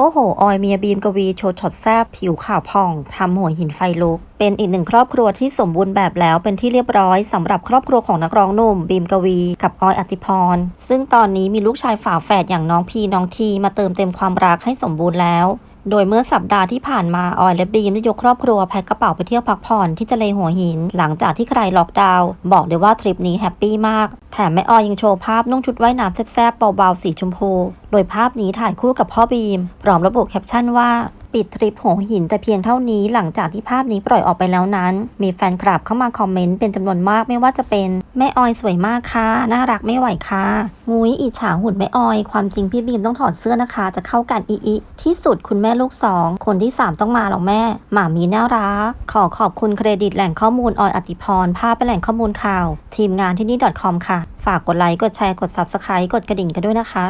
โอ้โห ออยเมียบีมกวีโชว์ช็อตแซบผิวขาวผ่องทำหัวหินไฟลุก เป็นอีกหนึ่งครอบครัวที่สมบูรณ์แบบแล้วเป็นที่เรียบร้อยสำหรับครอบครัวของนักร้องหนุ่มบีมกวี กับออยอติพร ซึ่งตอนนี้มีลูกชายฝาแฝดอย่างน้องพีน้องทีมาเติมเต็มความรักให้สมบูรณ์แล้ว โดยเมื่อสัปดาห์ที่ผ่านมาออยและบีมได้ยกครอบครัวแพ็คกระเป๋าไปเที่ยวพักผ่อนที่ทะเลหัวหิน หลังจากที่ใครล็อกดาวน์บอกเลยว่าทริปนี้แฮปปี้มาก แถมแม่ออยยังโชว์ภาพนุ่งชุดว่ายน้ำแซ่บๆเบาๆสีชมพู โดยภาพนี้ถ่ายคู่กับพ่อบีมพร้อมระบุแคปชั่นว่า ปิดทริปหัวหินแต่เพียงเท่านี้หลังจากที่ภาพนี้ปล่อยออกไปแล้วนั้น มีแฟนคลับเข้ามาคอมเมนต์เป็นจำนวนมากไม่ว่าจะเป็นแม่ออยสวยมากค่ะน่ารักไม่ไหวค่ะงุ้ยอิจฉาหุ่นแม่ออย ความจริงพี่บีมต้องถอดเสื้อนะคะ จะเข้ากันอีอีที่สุดคุณแม่ลูกสองคนที่ 3 ต้องมาหรอกแม่ หมามีน่ารัก ขอขอบคุณเครดิตแหล่งข้อมูลออยอติพรภาพเป็นแหล่งข้อมูลข่าว ทีมงานที่นี่ .com ค่ะ ฝากกดไลค์กดแชร์กด subscribe กดกระดิ่งกันด้วยนะคะ